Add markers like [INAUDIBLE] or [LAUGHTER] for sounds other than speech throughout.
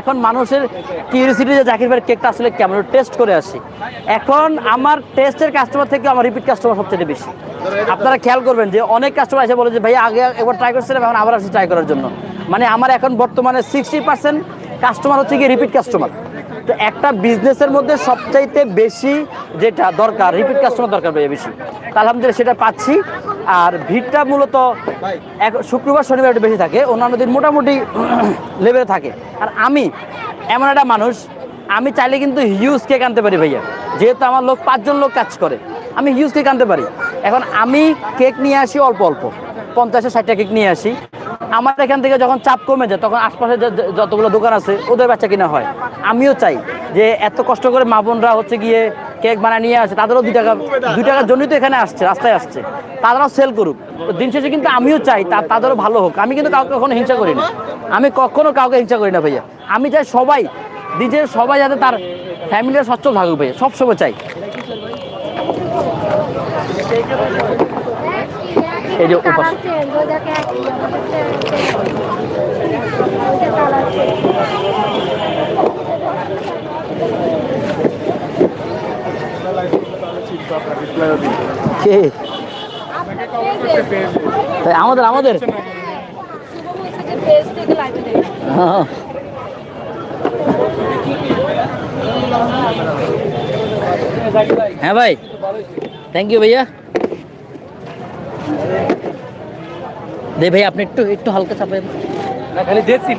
এখন মানুষের কিউরিসিটি যে জাকির ভাইয়ের কেকটা আসলে কেমন টেস্ট করে আসি। এখন আমার টেস্টের কাস্টমার থেকে আমার রিপিট কাস্টমার সবচেয়ে বেশি। আপনারা খেয়াল করবেন যে অনেক কাস্টমার এসে বলে যে ভাই আগে একবার ট্রাই করছিলাম, এখন আবার আসি ট্রাই করার জন্য। মানে আমার এখন বর্তমানে সিক্সটি পার্সেন্ট কাস্টমার হচ্ছে কি রিপিট কাস্টমার তো একটা বিজনেসের মধ্যে সবচাইতে বেশি যেটা দরকার রিপিট কাস্টমার দরকার বেশি। আলহামদুলিল্লাহ সেটা পাচ্ছি। আর ভিড়টা মূলত এক শুক্রবার শনিবার একটু বেশি থাকে অন্যান্য দিন মোটামুটি [CLEARS THROAT] লেভেলে থাকে। আর আমি এমন একটা মানুষ আমি চাইলে কিন্তু হিউজ কেক আনতে পারি ভাইয়া। যেহেতু আমার লোক পাঁচজন লোক কাজ করে আমি হিউজ কেক আনতে পারি। এখন আমি কেক নিয়ে আসি অল্প অল্প পঞ্চাশে ষাটটা কেক নিয়ে আসি। আমার এখান থেকে যখন চাপ কমে যায় তখন আশপাশে যতগুলো দোকান আছে ওদের বাচ্চা কিনা হয়। আমিও চাই যে এত কষ্ট করে মা বোনরা হচ্ছে গিয়ে কেক বানায় নিয়ে আসে, তাদেরও দুই টাকা দুই টাকার জন্যই তো এখানে আসছে, রাস্তায় আসছে। তারাও সেল করুক। দিন শেষে কিন্তু আমিও চাই তাদেরও ভালো হোক। আমি কিন্তু কাউকে কখনো হিংসা করি না। আমি কখনো কাউকে হিংসা করি না ভাইয়া। আমি চাই সবাই, নিজের সবাই যাতে তার ফ্যামিলির সচ্ছল থাকুক ভাইয়া। সবসময় চাই। এই যে উপাস কে? তাই আমাদের আমাদের? হ্যাঁ। হ্যাঁ ভাই। থ্যাংক ইউ ভাইয়া। দে ভাই আপনি একটু একটু হালকা চাপেন খালি দেখছি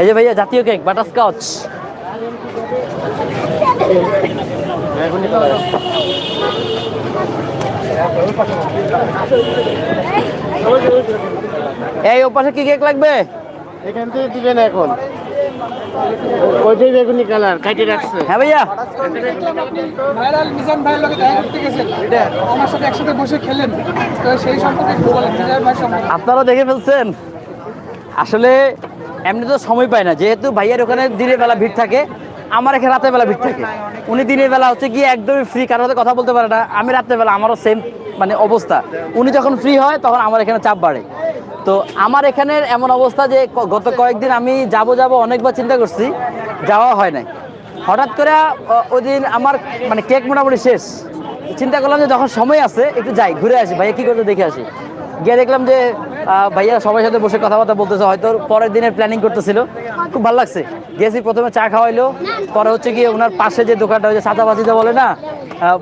এই যে ভাইয়া, জাতীয় কেক বাটারস্কচ এই, ওপাশে কি কেক লাগবে? এখান থেকে দিবেন এখন। ওইটাই বেগুনি কালার কাটে রাখছে। হ্যাঁ ভাইয়া। ভাইরাল মিজান ভাইয়ের লগে দেখা করতে গেছেন? আমার সাথে একসাথে বসে খেলেন। তো সেই সম্পর্কে একটু বলেন মিজান ভাই সম্পর্কে। আপনারা দেখে ফেলছেন? আসলে এমনি তো সময় পায় না যেহেতু ভাইয়ের ওখানে দিনের বেলা ভিড় থাকে আমার এখানে রাতের বেলা ভিড় থাকে। উনি দিনের বেলা হচ্ছে গিয়ে একদমই ফ্রি কারোর সাথে কথা বলতে পারে না। আমি রাতের বেলা আমারও সেম মানে অবস্থা। উনি যখন ফ্রি হয় তখন আমার এখানে চাপ বাড়ে। তো আমার এখানের এমন অবস্থা যে ক- গত কয়েকদিন আমি যাব যাব অনেকবার চিন্তা করছি, যাওয়া হয় নাই। হঠাৎ করে ওই দিন আমার মানে কেক মোটামুটি শেষ। চিন্তা করলাম যে যখন সময় আছে, একটু যাই, ঘুরে আসি, ভাইয়া কী করতে দেখে আসি। গিয়ে দেখলাম যে ভাইয়া সবার সাথে বসে কথাবার্তা বলতেছে, হয়তো পরের দিনের প্ল্যানিং করতেছিল। খুব ভালো লাগছে। গেছি, প্রথমে চা খাওয়াইলো, পরে হচ্ছে গিয়ে ওনার পাশে যে দোকানটা ওই যে সাদা বাজিতে বলে না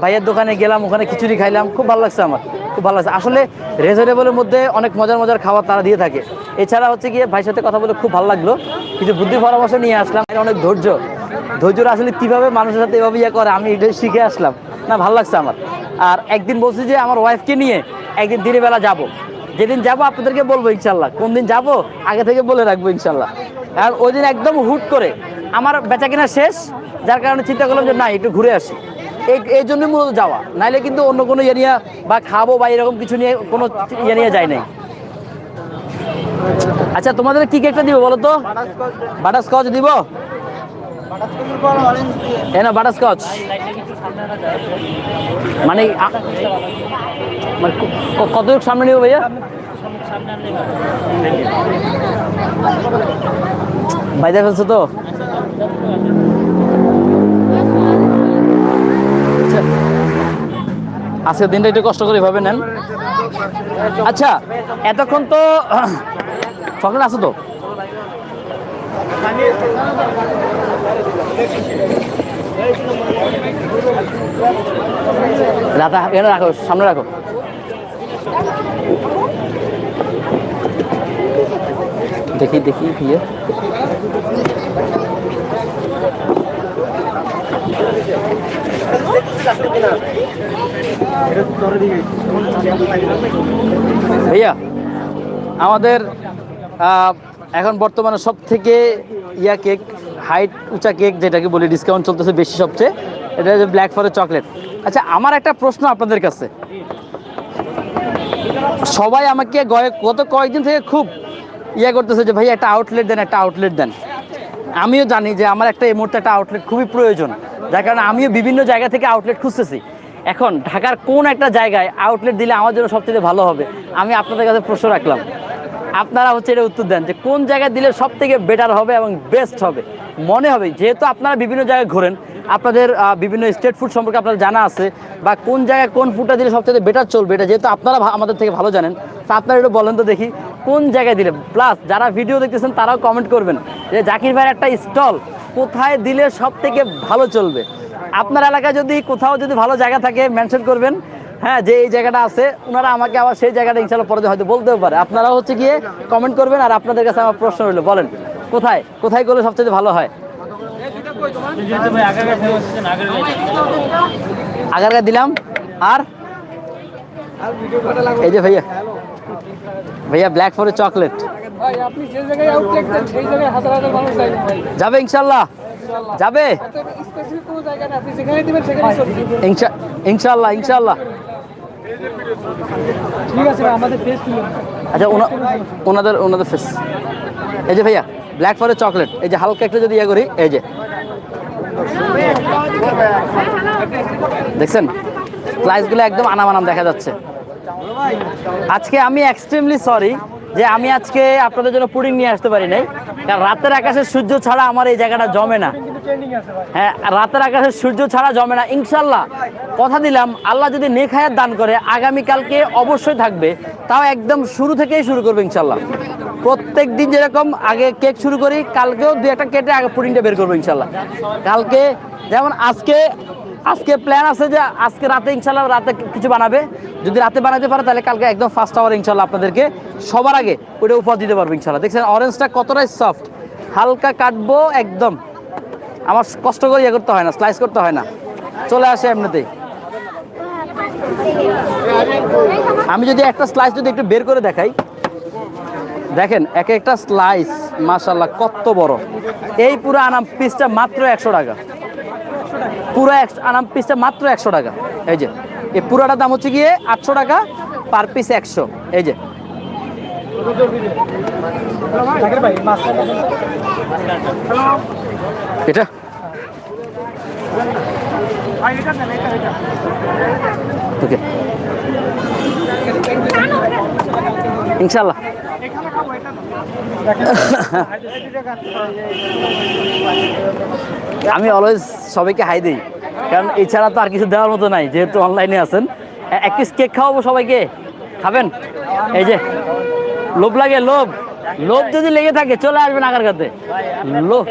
ভাইয়ের দোকানে গেলাম, ওখানে খিচুড়ি খাইলাম, খুব ভালো লাগছে আমার। খুব ভালো লাগছে আসলে রিজনেবলের মধ্যে অনেক মজার মজার খাবার তারা দিয়ে থাকে। এছাড়া হচ্ছে গিয়ে ভাইয়ের সাথে কথা বলে খুব ভালো লাগল। কিছু বুদ্ধি পরামর্শ নিয়ে আসলাম। অনেক ধৈর্য। ধৈর্যটা আসলে কীভাবে মানুষের সাথে এভাবে ইয়ে করে, আমি এটাই শিখে আসলাম। না, ভালো লাগছে আমার। আর একদিন বলছি যে আমার ওয়াইফকে নিয়ে একদিন দিনের বেলা যাব। যেদিন যাব আপনাদেরকে বলব ইনশাল্লাহ কোন দিন যাব আগে থেকে বলে রাখব ইনশাল্লাহ আর ওই দিন একদম হুট করে আমার বেচা কিনা শেষ। যার কারণে চিন্তা করলাম যে না, একটু ঘুরে আসি। এই জন্যই মূলত যাওয়া। নাইলে কিন্তু অন্য কোনো ইয়ে নিয়ে বা খাব বা এরকম কিছু নিয়ে কোনো ইয়ে নিয়ে যায় নাই। আচ্ছা তোমাদের কি কেকটা দিব বলো তো? বাটারস্কচ দিব? না বাটারস্কচ। মানে মানে ক- ক- কতটুকু সামনে নিব ভাইয়া? বাইরে ফেলছো তো? আজকের দিনটা একটু কষ্ট করে ভাবে নেন। আচ্ছা এতক্ষণ তো [COUGHS] চকলেট আছে তো? রাখো, সামনে রাখো। দেখি দেখি বিয়ে ভাইয়া, আমাদের এখন বর্তমানে সব থেকে ইয়া কেক, হাইট উঁচা কেক যেটাকে বলি ডিসকাউন্ট চলতেছে বেশি সবচেয়ে, এটা হচ্ছে ব্ল্যাক ফরেস্ট চকলেট আচ্ছা আমার একটা প্রশ্ন আপনাদের কাছে। সবাই আমাকে গত কয়েকদিন থেকে খুব ইয়া করতেছে যে ভাই একটা আউটলেট দেন, একটা আউটলেট দেন। আমিও জানি যে, আমার একটা এই মুহূর্তে একটা আউটলেট খুবই প্রয়োজন। যার কারণে আমিও বিভিন্ন জায়গা থেকে আউটলেট খুঁজতেছি। এখন ঢাকার কোন একটা জায়গায় আউটলেট দিলে আমার জন্য সবচেয়ে ভালো হবে? আমি আপনাদের কাছে প্রশ্ন রাখলাম। আপনারা হচ্ছে এটা উত্তর দেন যে কোন জায়গায় দিলে সব থেকে বেটার হবে এবং বেস্ট হবে? মনে হবে, যেহেতু আপনারা বিভিন্ন জায়গায় ঘোরেন, আপনাদের বিভিন্ন স্টেট ফুড সম্পর্কে আপনাদের জানা আছে, বা কোন জায়গায় কোন ফুডটা দিলে সবচেয়ে বেটার চলবে, এটা যেহেতু আপনারা আমাদের থেকে ভালো জানেন, তা আপনারা একটু বলেন তো দেখি, কোন জায়গায় দিলে? প্লাস যারা ভিডিও দেখতেছেন, তারাও কমেন্ট করবেন যে জাকির ভাইয়ের একটা স্টল কোথায় দিলে সব থেকে ভালো চলবে? আপনার এলাকায় যদি কোথাও যদি ভালো জায়গা থাকে মেনশন করবেন। হ্যাঁ যে এই জায়গাটা আছে ওনারা আমাকে আবার সেই জায়গাটা ইনশাল্লাহ পরে হয়তো বলতেও পারে। আপনারা হচ্ছে গিয়ে কমেন্ট করবেন আর আপনাদের কাছে আমার প্রশ্ন রইল। বলেন কোথায়? কোথায় করলে সবচেয়ে ভালো হয়? আগারগা দিলাম। আর? এই যে ভাইয়া। ভাইয়া ব্ল্যাক ফরেস্ট চকলেট যাবে ইনশাল্লাহ যাবে? ইনশাল্লাহ ইনশাল্লাহ আচ্ছা ওনাদের ওনাদের ফেস এই যে ভাইয়া ব্ল্যাক ফরেস্ট চকলেট এই যে হালকা একটু যদি ইয়ে করি এই যে। দেখছেন? স্লাইসগুলো একদম আনাম আনাম দেখা যাচ্ছে। আজকে আমি এক্সট্রিমলি সরি যে আমি আজকে আপনাদের জন্য পুডিং নিয়ে আসতে পারি নাই। কারণ রাতের আকাশের সূর্য ছাড়া আমার এই জায়গাটা জমে না। হ্যাঁ রাতের আকাশের সূর্য ছাড়া জমে না। ইনশাল্লাহ কথা দিলাম, আল্লাহ যদি নেখায়াত দান করে, আগামীকালকে অবশ্যই থাকবে। তাও একদম শুরু থেকেই শুরু করবে ইনশাল্লাহ প্রত্যেক দিন যেরকম আগে কেক শুরু করি, কালকেও দু একটা কেটে আগে পুডিংটা বের করব ইনশাল্লাহ কালকে, যেমন আজকে আজকে প্ল্যান আছে যে আজকে রাতে ইনশাল্লাহ রাতে কিছু বানাবে। যদি রাতে বানাতে পারে, তাহলে কালকে একদম ফার্স্ট আওয়ার ইনশাল্লাহ আপনাদেরকে সবার আগে ওটা উপহার দিতে পারব ইনশাল্লাহ দেখছেন অরেঞ্জটা কতটাই সফট হালকা কাটবো একদম। আমার কষ্ট করে ইয়ে করতে হয় না স্লাইস করতে হয় না। চলে আসে এমনিতেই আমি যদি একটা স্লাইস যদি একটু বের করে দেখাই। দেখেন, এক একটা স্লাইস মাশাল্লাহ কত বড়। এই পুরো আনাম পিসটা মাত্র একশো টাকা। পুরো একশো আরাম পিসটা মাত্র একশো টাকা। এই যে, এই পুরাটা দাম হচ্ছে গিয়ে আটশো টাকা পার পিস একশো। এই যে। এটা? ইনশাল্লাহ। আমি অলওয়েজ সবাইকে হাই দিই কারণ এছাড়া তো আর কিছু দেওয়ার মতো নাই যেহেতু অনলাইনে আছেন। এক পিস কেক খাওয়াবো সবাইকে? খাবেন? এই যে লোভ লাগে লোভ। লোভ যদি লেগে থাকে চলে আসবেন আগার লোভ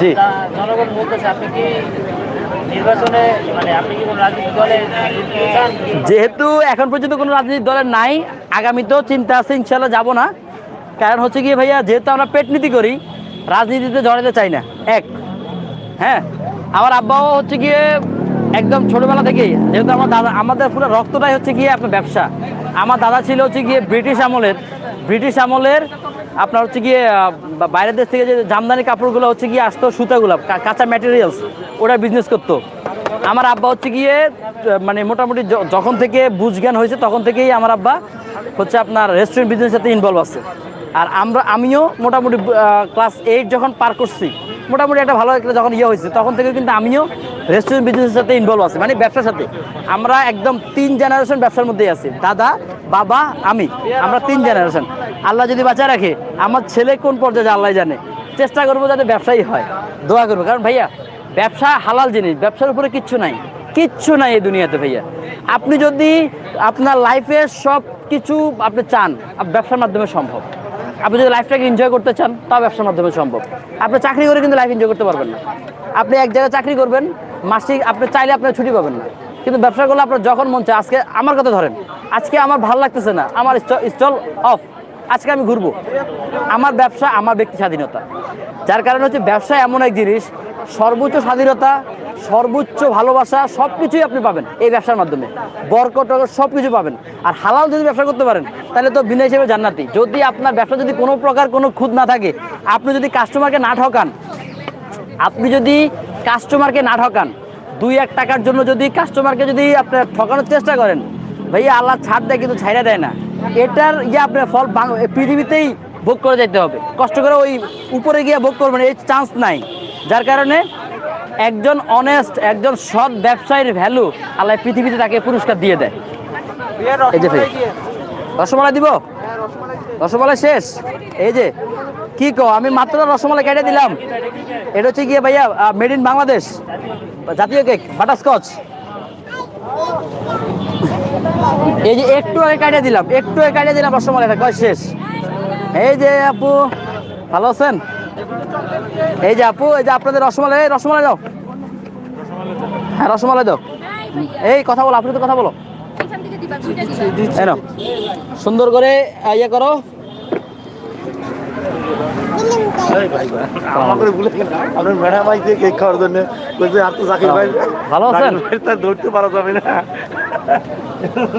জি। জনগণ বলতেছে আপনি কি যেহেতু এখন পর্যন্ত কোনো রাজনৈতিক দলের নাই, আগামীতেও চিন্তা আছে ইনশাল্লাহ যাব না। কারণ হচ্ছে গিয়ে ভাইয়া, যেহেতু আমরা পেট নীতি করি, রাজনীতিতে জড়াতে চাই না। এক হ্যাঁ? আমার আব্বাও হচ্ছে গিয়ে একদম ছোটোবেলা থেকেই, যেহেতু আমার দাদা, আমাদের পুরো রক্তটাই হচ্ছে গিয়ে আপনার ব্যবসা। আমার দাদা ছিল হচ্ছে গিয়ে ব্রিটিশ আমলের ব্রিটিশ আমলের আপনার হচ্ছে গিয়ে বাইরের দেশ থেকে যে জামদানি কাপড়গুলো হচ্ছে গিয়ে আসতো, সুতাগুলো কাঁচা ম্যাটেরিয়ালস ওরা বিজনেস করতো। আমার আব্বা হচ্ছে গিয়ে মানে মোটামুটি যখন থেকে বুঝ জ্ঞান হয়েছে, তখন থেকেই আমার আব্বা হচ্ছে আপনার রেস্টুরেন্ট বিজনেসের সাথে ইনভলভ আছে। আর আমরা, আমিও মোটামুটি ক্লাস এইট যখন পার করছি, মোটামুটি একটা ভালো একটা যখন ইয়ে হয়েছে, তখন থেকে কিন্তু আমিও রেস্টুরেন্ট বিজনেসের সাথে ইনভলভ আছি মানে ব্যবসার সাথে। আমরা একদম তিন জেনারেশন ব্যবসার মধ্যেই আছি। দাদা বাবা, আমি, আমরা তিন জেনারেশন আল্লাহ যদি বাঁচায় রাখে, আমার ছেলে কোন পর্যায়ে আল্লাহ জানে। চেষ্টা করব যাতে ব্যবসায়ী হয়। দোয়া করব। কারণ ভাইয়া, ব্যবসা হালাল জিনিস, ব্যবসার উপরে কিচ্ছু নাই। কিচ্ছু নাই এই দুনিয়াতে ভাইয়া। আপনি যদি আপনার লাইফে সব কিছু আপনি চান ব্যবসার মাধ্যমে সম্ভব। আপনি যদি লাইফটাকে এনজয় করতে চান, তাও ব্যবসার মাধ্যমে সম্ভব। আপনি চাকরি করে কিন্তু লাইফ এনজয় করতে পারবেন না। আপনি এক জায়গায় চাকরি করবেন, মাসিক আপনি চাইলে আপনার ছুটি পাবেন না। কিন্তু ব্যবসা করলে আপনার যখন মন চায়, আজকে আমার কথা ধরেন, আজকে আমার ভালো লাগতেছে না, আমার স্টল অফ আজকে আমি ঘুরবো। আমার ব্যবসা, আমার ব্যক্তি স্বাধীনতা। যার কারণে হচ্ছে ব্যবসা এমন এক জিনিস, সর্বোচ্চ স্বাধীনতা, সর্বোচ্চ ভালোবাসা সব কিছুই আপনি পাবেন এই ব্যবসার মাধ্যমে। বরকট সব কিছু পাবেন। আর হালাল যদি ব্যবসা করতে পারেন, তাহলে তো বিনা হিসেবে জান্নাতি। যদি আপনার ব্যবসা যদি কোনো প্রকার কোনো খুদ না থাকে, আপনি যদি কাস্টমারকে না ঠকান, আপনি যদি কাস্টমারকে না ঠকান দুই এক টাকার জন্য যদি কাস্টমারকে যদি আপনার ঠকানোর চেষ্টা করেন, ভাইয়া আল্লাহ ছাড় দেয় কিন্তু ছাইড়া দেয় না। এটার ইয়ে আপনার ফল পৃথিবীতেই ভোগ করে যেতে হবে। কষ্ট করে ওই উপরে গিয়ে ভোগ করবেন, এই চান্স নাই। যার কারণে একজন অনেস্ট একজন সৎ ব্যবসায়ীর ভ্যালু আল্লাহ পৃথিবীতে তাকে পুরস্কার দিয়ে দেয়। এই যে রসমালাই দিব? রসমালাই শেষ? এই যে কি কো? আমি মাত্র রসমালাই কেটে দিলাম। এটা হচ্ছে গিয়ে ভাইয়া মেড ইন বাংলাদেশ। জাতীয় কেক বাটারস্কচ এই যে একটু আগে কাটিয়ে দিলাম একটু আগে কাটিয়ে দিলাম রসমালাইটা কয় শেষ? এই যে আপু ভালো আছেন? এই যে আপু এই যে আপনাদের রসমালাই এই রসমালাই দাও। হ্যাঁ রসমালাই দাও। এই কথা বলো আপনি তো কথা বলো। সুন্দর করে ইয়ে করো। আমাকে ভুলে গেল আপনার ম্যাডাম আইছে কেক খাওয়ার জন্য। বলছে আর তো জাকির ভাই ভালো আছেন? ধরতে পারা যাবে না।